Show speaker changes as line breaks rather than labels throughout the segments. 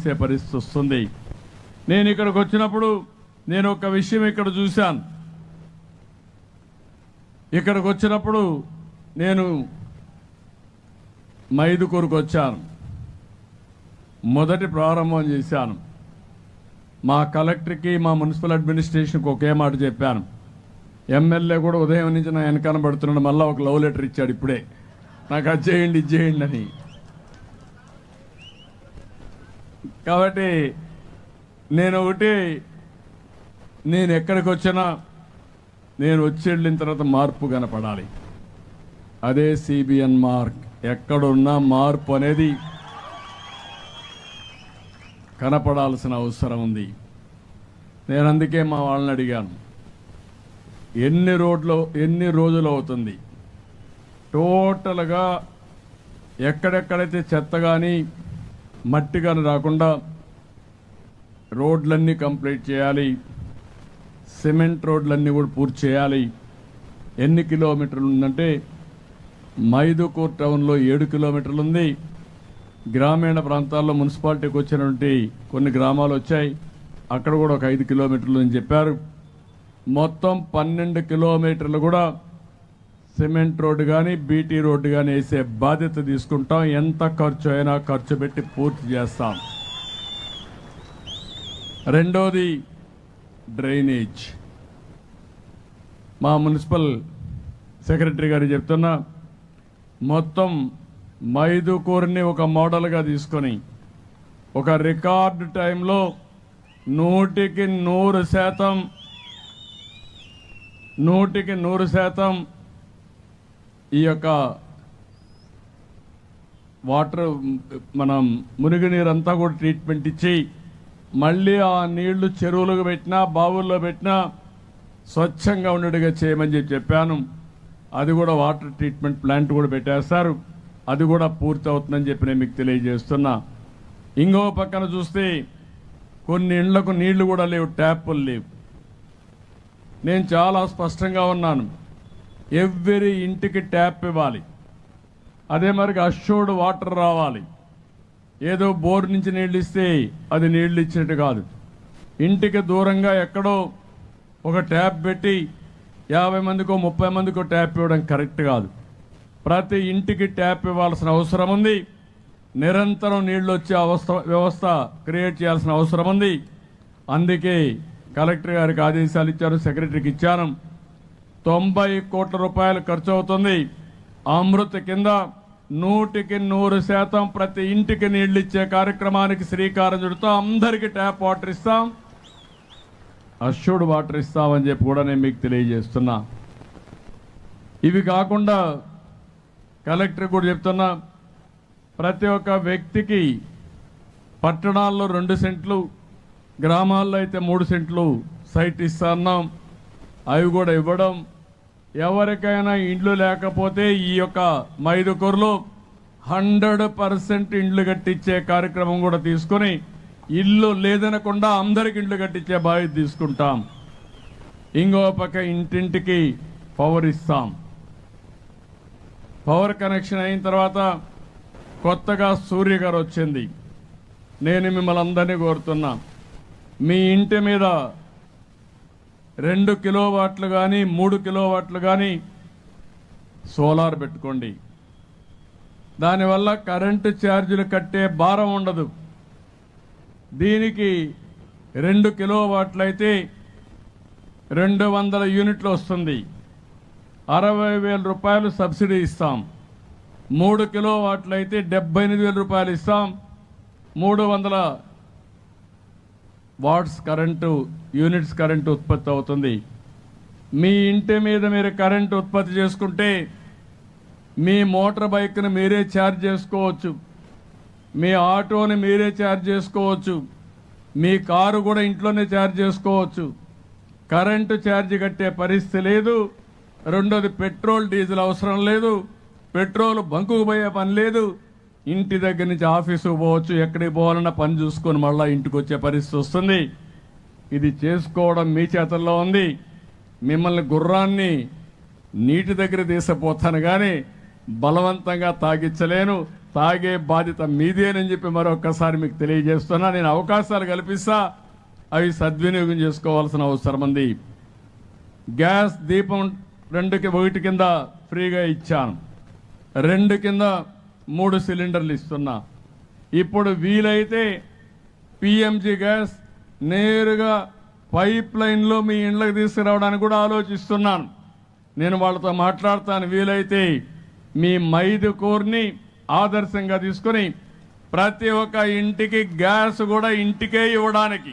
చేసే పరిస్థితి వస్తుంది. నేను ఇక్కడికి వచ్చినప్పుడు నేను ఒక విషయం ఇక్కడ చూశాను. ఇక్కడికి వచ్చినప్పుడు నేను మైదుకూరుకు వచ్చాను. మొదటి ప్రారంభం చేశాను. మా కలెక్టర్కి మా మున్సిపల్ అడ్మినిస్ట్రేషన్కి ఒకే మాట చెప్పాను. ఎమ్మెల్యే కూడా ఉదయం నుంచి నా వెనకాల పడుతున్నాడు. మళ్ళీ ఒక లవ్ లెటర్ ఇచ్చాడు ఇప్పుడే. నాకు అది చేయండి ఇది చేయండి అని. కాబట్టి నేను ఒకటి నేను ఎక్కడికి వచ్చినా నేను వచ్చి వెళ్ళిన తర్వాత మార్పు కనపడాలి. అదే సిబిఎన్ మార్క్. ఎక్కడున్నా మార్పు అనేది కనపడాల్సిన అవసరం ఉంది. నేను అందుకే మా వాళ్ళని అడిగాను. ఎన్ని రోడ్లు ఎన్ని రోజులు అవుతుంది? టోటల్గా ఎక్కడెక్కడైతే చెత్త కానీ మట్టిగాను రాకుండా రోడ్లన్నీ కంప్లీట్ చేయాలి. సిమెంట్ రోడ్లన్నీ కూడా పూర్తి చేయాలి. ఎన్ని కిలోమీటర్లు ఉందంటే మైదుకూర్ టౌన్లో ఏడు కిలోమీటర్లు ఉంది. గ్రామీణ ప్రాంతాల్లో మున్సిపాలిటీకి వచ్చినటువంటి కొన్ని గ్రామాలు వచ్చాయి. అక్కడ కూడా ఒక ఐదు కిలోమీటర్లు అని చెప్పారు. మొత్తం పన్నెండు కిలోమీటర్లు కూడా సిమెంట్ రోడ్డు కానీ బీటీ రోడ్డు కానీ వేసే బాధ్యత తీసుకుంటాం. ఎంత ఖర్చు అయినా ఖర్చు పెట్టి పూర్తి చేస్తాం. రెండోది డ్రైనేజ్. మా మున్సిపల్ సెక్రటరీ గారు చెప్తున్నా మొత్తం మైదుకూరుని ఒక మోడల్గా తీసుకొని ఒక రికార్డు టైంలో నూటికి నూరు శాతం నూటికి నూరు శాతం ఈ యొక్క వాటర్ మనం మురుగునీరంతా కూడా ట్రీట్మెంట్ ఇచ్చి మళ్ళీ ఆ నీళ్ళు చెరువులకు పెట్టినా బావుల్లో పెట్టినా స్వచ్ఛంగా ఉండేట్టుగా చేయమని చెప్పి చెప్పాను. అది కూడా వాటర్ ట్రీట్మెంట్ ప్లాంట్ కూడా పెట్టేస్తారు. అది కూడా పూర్తి అవుతుందని చెప్పి నేను మీకు తెలియజేస్తున్నా. ఇంకో పక్కన చూస్తే కొన్ని ఇళ్ళకు నీళ్ళు కూడా లేవు ట్యాపులు లేవు. నేను చాలా స్పష్టంగా ఉన్నాను. ఎవ్రీ ఇంటికి ట్యాప్ ఇవ్వాలి. అదే మరి అష్యూర్డ్ వాటర్ రావాలి. ఏదో బోర్ నుంచి నీళ్ళు ఇస్తే అది నీళ్ళు ఇచ్చినట్టు కాదు. ఇంటికి దూరంగా ఎక్కడో ఒక ట్యాప్ పెట్టి యాభై మందికో ముప్పై మందికో ట్యాప్ ఇవ్వడం కరెక్ట్ కాదు. ప్రతి ఇంటికి ట్యాప్ ఇవ్వాల్సిన అవసరం ఉంది. నిరంతరం నీళ్ళు వచ్చే అవస్థ వ్యవస్థ క్రియేట్ చేయాల్సిన అవసరం ఉంది. అందుకే కలెక్టర్ గారికి ఆదేశాలు ఇచ్చారు సెక్రటరీకి ఇచ్చాను. తొంభై కోట్ల రూపాయలు ఖర్చు అవుతుంది అమృత్ కింద నూటికి నూరు శాతం ప్రతి ఇంటికి నీళ్ళు ఇచ్చే కార్యక్రమానికి శ్రీకారం చుడుతాం అందరికీ ట్యాప్ వాటర్ ఇస్తాం. అష్యూర్డ్ వాటర్ ఇస్తామని చెప్పి కూడా నేను మీకు తెలియజేస్తున్నా. ఇవి కాకుండా కలెక్టర్ కూడా చెప్తున్నా ప్రతి ఒక్క వ్యక్తికి పట్టణాల్లో రెండు సెంట్లు గ్రామాల్లో అయితే మూడు సెంట్లు సైట్ ఇస్తున్నాం అవి కూడా ఇవ్వడం. ఎవరికైనా ఇండ్లు లేకపోతే ఈ యొక్క మైదుకూరులో హండ్రెడ్ పర్సెంట్ ఇండ్లు కట్టించే కార్యక్రమం కూడా తీసుకొని ఇల్లు లేదనకుండా అందరికి ఇండ్లు కట్టించే బాధ్యత తీసుకుంటాం. ఇంకో పక్క ఇంటింటికి పవర్ ఇస్తాం. పవర్ కనెక్షన్ అయిన తర్వాత కొత్తగా సూర్య గారు వచ్చింది. నేను మిమ్మల్ని అందరినీ కోరుతున్నా. మీ ఇంటి మీద రెండు కిలో వాట్లు కానీ మూడు కిలో వాట్లు కానీ సోలార్ పెట్టుకోండి. దానివల్ల కరెంటు ఛార్జీలు కట్టే భారం ఉండదు. దీనికి రెండు కిలోవాట్లు అయితే రెండు వందల యూనిట్లు వస్తుంది. అరవై వేల రూపాయలు సబ్సిడీ ఇస్తాం. మూడు కిలోవాట్లు అయితే డెబ్బై ఎనిమిది వేల రూపాయలు ఇస్తాం. మూడు వందల వాట్స్ కరెంటు యూనిట్స్ కరెంటు ఉత్పత్తి అవుతుంది. మీ ఇంటి మీద మీరు కరెంటు ఉత్పత్తి చేసుకుంటే మీ మోటార్ బైక్ను మీరే ఛార్జ్ చేసుకోవచ్చు. మీ ఆటోని మీరే ఛార్జ్ చేసుకోవచ్చు. మీ కారు కూడా ఇంట్లోనే ఛార్జ్ చేసుకోవచ్చు. కరెంటు ఛార్జ్ కట్టే పరిస్థితి లేదు. రెండోది పెట్రోల్ డీజిల్ అవసరం లేదు. పెట్రోల్ బంకుకు పోయే పని లేదు. ఇంటి దగ్గర నుంచి ఆఫీసుకు పోవచ్చు ఎక్కడికి పోవాలన్నా పని చూసుకొని మళ్ళీ ఇంటికి వచ్చే పరిస్థితి వస్తుంది. ఇది చేసుకోవడం మీ చేతుల్లో ఉంది. మిమ్మల్ని గుర్రాన్ని నీటి దగ్గర తీసపోతాను కానీ బలవంతంగా తాగించలేను. తాగే బాధ్యత మీదేనని చెప్పి మరొక్కసారి మీకు తెలియజేస్తున్నా. నేను అవకాశాలు కల్పిస్తా అవి సద్వినియోగం చేసుకోవాల్సిన అవసరం ఉంది. గ్యాస్ దీపం రెండుకి ఒకటి కింద ఫ్రీగా ఇచ్చాను. రెండు కింద మూడు సిలిండర్లు ఇస్తున్నా. ఇప్పుడు వీలైతే పిఎంజి గ్యాస్ నేరుగా పైప్ లైన్లో మీ ఇండ్లకు తీసుకురావడానికి కూడా ఆలోచిస్తున్నాను. నేను వాళ్ళతో మాట్లాడతాను. వీలైతే మీ మైదు కూర్ని ఆదర్శంగా తీసుకొని ప్రతి ఒక్క ఇంటికి గ్యాస్ కూడా ఇంటికే ఇవ్వడానికి.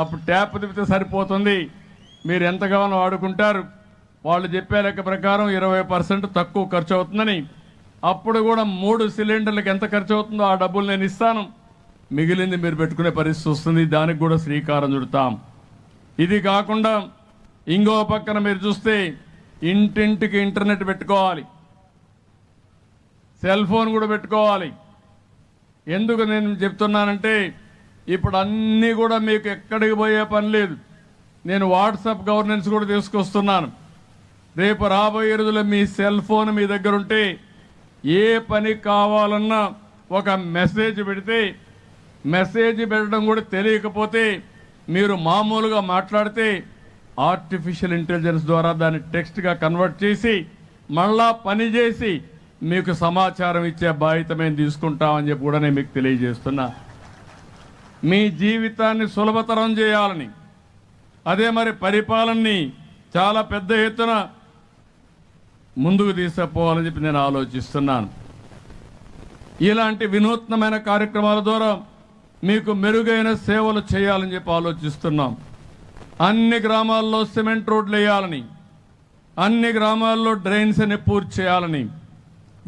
అప్పుడు ట్యాప్ తిప్పితే సరిపోతుంది. మీరు ఎంతగానో వాడుకుంటారు వాళ్ళు చెప్పే లెక్క ప్రకారం ఇరవై పర్సెంట్ తక్కువ ఖర్చు అవుతుందని అప్పుడు కూడా మూడు సిలిండర్లకు ఎంత ఖర్చు అవుతుందో ఆ డబ్బులు నేను ఇస్తాను. మిగిలింది మీరు పెట్టుకునే పరిస్థితి వస్తుంది. దానికి కూడా శ్రీకారం చుడతాం. ఇది కాకుండా ఇంకో పక్కన మీరు చూస్తే ఇంటింటికి ఇంటర్నెట్ పెట్టుకోవాలి. సెల్ ఫోన్ కూడా పెట్టుకోవాలి. ఎందుకు నేను చెప్తున్నానంటే ఇప్పుడు అన్నీ కూడా మీకు ఎక్కడికి పోయే పని లేదు. నేను వాట్సాప్ గవర్నెన్స్ కూడా తీసుకొస్తున్నాను. రేపు రాబోయే రోజుల్లో మీ సెల్ ఫోన్ మీ దగ్గర ఉంటే ఏ పని కావాలన్నా ఒక మెసేజ్ పెడితే మెసేజ్ పెట్టడం కూడా తెలియకపోతే మీరు మామూలుగా మాట్లాడితే ఆర్టిఫిషియల్ ఇంటెలిజెన్స్ ద్వారా దాన్ని టెక్స్ట్గా కన్వర్ట్ చేసి మళ్ళా పని చేసి మీకు సమాచారం ఇచ్చే బాధ్యత మేము తీసుకుంటామని చెప్పి కూడా నేను మీకు తెలియజేస్తున్నా. మీ జీవితాన్ని సులభతరం చేయాలని అదే మరి పరిపాలనని చాలా పెద్ద ఎత్తున ముందుకు తీసుకుపోవాలని చెప్పి నేను ఆలోచిస్తున్నాను. ఇలాంటి వినూత్నమైన కార్యక్రమాల ద్వారా మీకు మెరుగైన సేవలు చేయాలని చెప్పి ఆలోచిస్తున్నాం. అన్ని గ్రామాల్లో సిమెంట్ రోడ్లు వేయాలని అన్ని గ్రామాల్లో డ్రైన్స్ అన్ని పూర్తి చేయాలని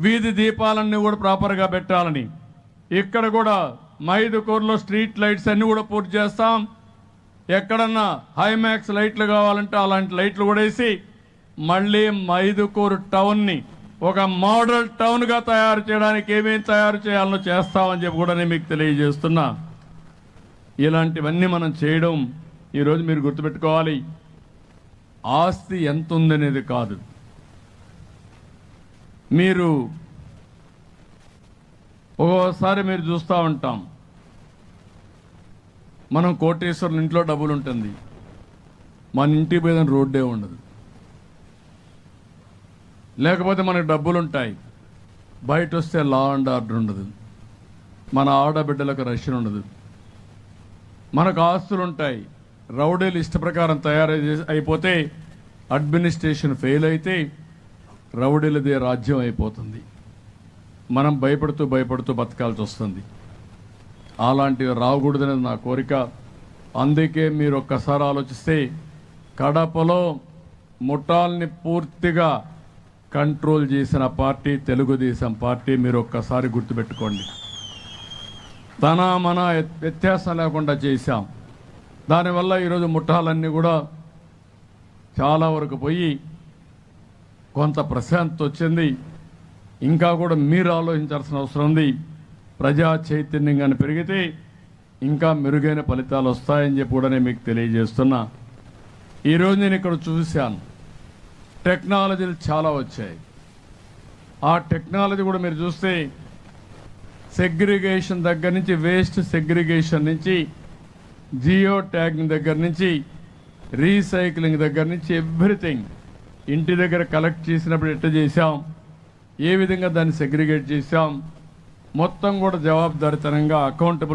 వీధి దీపాలన్నీ కూడా ప్రాపర్గా పెట్టాలని ఇక్కడ కూడా మైదుకూరులో స్ట్రీట్ లైట్స్ అన్నీ కూడా పూర్తి చేస్తాం. ఎక్కడన్నా హైమాక్స్ లైట్లు కావాలంటే అలాంటి లైట్లు కూడా వేసి మళ్ళీ మైదుకూరు టౌన్ని ఒక మోడల్ టౌన్గా తయారు చేయడానికి ఏమేమి తయారు చేయాలనో చేస్తామని చెప్పి కూడా నేను మీకు తెలియజేస్తున్నా. ఇలాంటివన్నీ మనం చేయడం ఈరోజు మీరు గుర్తుపెట్టుకోవాలి. ఆస్తి ఎంత ఉందనేది కాదు. మీరు ఒక్కోసారి మీరు చూస్తూ ఉంటాం. మనం కోటేశ్వరుల ఇంట్లో డబ్బులు ఉంటుంది మన ఇంటికి పోయిన రోడ్డే ఉండదు. లేకపోతే మనకు డబ్బులు ఉంటాయి బయట వస్తే లా అండ్ ఆర్డర్ ఉండదు. మన ఆడబిడ్డలకు రక్షణ ఉండదు. మనకు ఆస్తులు ఉంటాయి రౌడీలు ఇష్ట ప్రకారం తయారు చేసి- అయిపోతే అడ్మినిస్ట్రేషన్ ఫెయిల్ అయితే రౌడీలదే రాజ్యం అయిపోతుంది. మనం భయపడుతూ భయపడుతూ బతకాల్సి వస్తుంది అలాంటివి రాకూడదనేది నా కోరిక. అందుకే మీరు ఒక్కసారి ఆలోచిస్తే కడపలో ముఠాల్ని పూర్తిగా కంట్రోల్ చేసిన పార్టీ తెలుగుదేశం పార్టీ మీరు ఒక్కసారి గుర్తుపెట్టుకోండి. తన మన వ్యత్యాసం లేకుండా చేశాం. దానివల్ల ఈరోజు ముఠాలన్నీ కూడా చాలా వరకు పోయి కొంత ప్రశాంతత వచ్చింది. ఇంకా కూడా మీరు ఆలోచించాల్సిన అవసరం ఉంది. ప్రజా చైతన్యం కానీ పెరిగితే ఇంకా మెరుగైన ఫలితాలు వస్తాయని చెప్పి కూడా నేను మీకు తెలియజేస్తున్నా. ఈరోజు నేను ఇక్కడ చూశాను. టెక్నాలజీలు చాలా వచ్చాయి. ఆ టెక్నాలజీ కూడా మీరు చూస్తే సెగ్రిగేషన్ దగ్గర నుంచి వేస్ట్ సెగ్రిగేషన్ నుంచి జియో ట్యాగింగ్ దగ్గర నుంచి రీసైక్లింగ్ దగ్గర నుంచి ఎవ్రీథింగ్ ఇంటి దగ్గర కలెక్ట్ చేసినప్పుడు ఎట్ట చేసాం ఏ విధంగా దాన్ని సెగ్రిగేట్ చేసాం మొత్తం కూడా జవాబుదారితనంగా అకౌంటబుల్